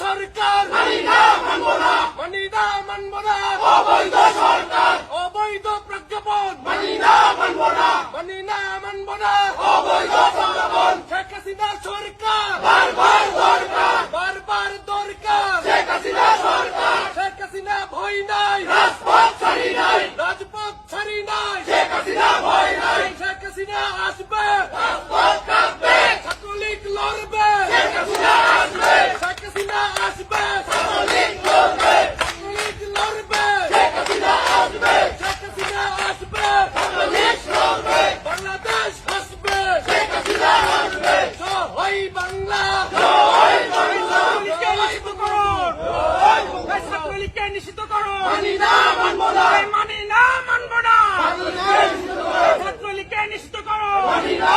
সরকার। মানি না মানবো না মানি না মানবো না অবৈধ সরকার। অবৈধ প্রজ্ঞাপন। মানি না মানবো না মানি না মানবো না অবৈধ প্রজ্ঞাপন। শেখ হাসিনা সরকার। বারবার দরকার। বারবার দরকার। শেখ হাসিনা সরকার। শেখ হাসিনা ভয় নাই। রাজপথ ছাড়ি নাই। রাজপথ ছাড়ি নাই। শেখ হাসিনা ভয় নাই। শেখ হাসিনা আসবে। নিষিদ্ধ করো। মানি না মানবো না। মানি না মানবো না। ছাত্রলীগকে নিষিদ্ধ করো। মানি না।